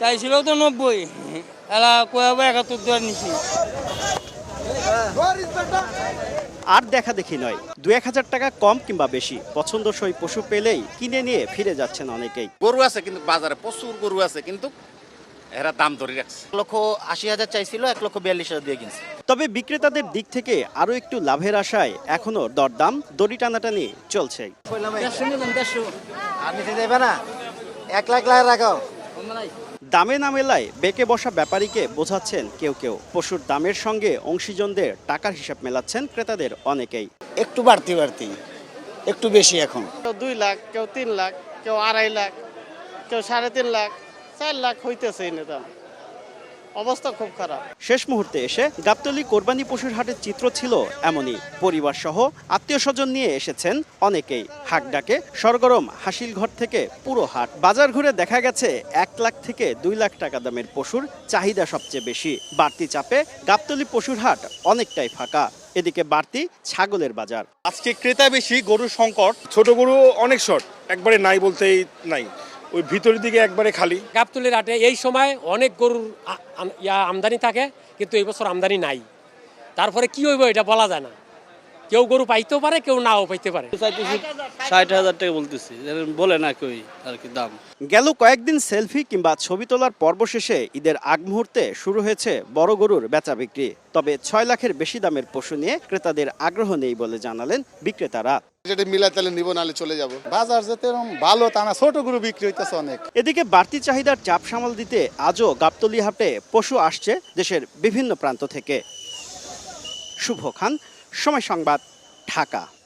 চাইছিল তো নব্বই এলা কয়াবো একাত্তর দেওয়ার নিছি আর দেখা দেখি নয়। দু এক হাজার টাকা কম কিংবা বেশি পছন্দসই পশু পেলেই কিনে নিয়ে ফিরে যাচ্ছেন অনেকেই। গরু আছে কিন্তু বাজারে প্রচুর গরু আছে কিন্তু এরা দাম ধরে রাখছে। এক লক্ষ আশি হাজার চাইছিল এক লক্ষ বিয়াল্লিশ হাজার দিয়ে কিনছে। তবে বিক্রেতাদের দিক থেকে আরও একটু লাভের আশায় এখনও দরদাম দড়ি টানাটানি চলছে। আর যাবে না। এক লাখ লাখ রাখো দামে না মেলায় বেঁকে বসা ব্যাপারীকে বোঝাচ্ছেন কেউ কেউ। পশুর দামের সঙ্গে অংশীজনদের টাকার হিসাব মেলাচ্ছেন ক্রেতাদের অনেকেই। একটু বাড়তি বাড়তি। একটু বেশি এখন। কেউ দুই লাখ কেউ তিন লাখ কেউ আড়াই লাখ কেউ সাড়ে তিন লাখ চার লাখ হইতেছে না দাম অবস্থা খুব খারাপ। শেষ মুহূর্তে এসে গাবতলি কোরবানি পশুর হাটের চিত্র ছিল এমনই। পরিবার সহ আত্মীয় স্বজন নিয়ে এসেছেন অনেকেই। হাক ডাকে সরগরম হাসিল ঘর থেকে পুরো হাট। বাজার ঘুরে দেখা গেছে এক লাখ থেকে দুই লাখ টাকা দামের পশুর চাহিদা সবচেয়ে বেশি। বাড়তি চাপে গাবতলি পশুর হাট অনেকটাই ফাঁকা। এদিকে বাড়তি ছাগলের বাজার। আজকে ক্রেতা বেশি গরুর সংকট। ছোট গরু অনেক শর্ট একবারে নাই বলতেই নাই। ওই ভিতরের দিকে একবারে খালি। গাবতলির হাটে এই সময় অনেক গরুর ইয়া আমদানি থাকে কিন্তু এই বছর আমদানি নাই। তারপরে কি হইব এটা বলা যায় না। কেউ গরু পাইতেও পারে কেউ নাও পাইতে পারে। ষাট হাজার টাকা বলতেছি বলে না কই আর কি দাম। গেল কয়েকদিন সেলফি কিংবা ছবি তোলার পর্ব শেষে ঈদের আগ মুহূর্তে শুরু হয়েছে বড় গরুর বেচা বিক্রি। তবে ছয় লাখের বেশি দামের পশু নিয়ে ক্রেতাদের আগ্রহ নেই বলে জানালেন বিক্রেতারা। চলে যাব। বাজার ভালো ছোট গরু বিক্রি অনেক। এদিকে বাড়তি চাহিদার চাপ সামাল দিতে আজও গাবতলি হাটে পশু আসছে দেশের বিভিন্ন প্রান্ত থেকে। শুভ খান, সময় সংবাদ, ঢাকা।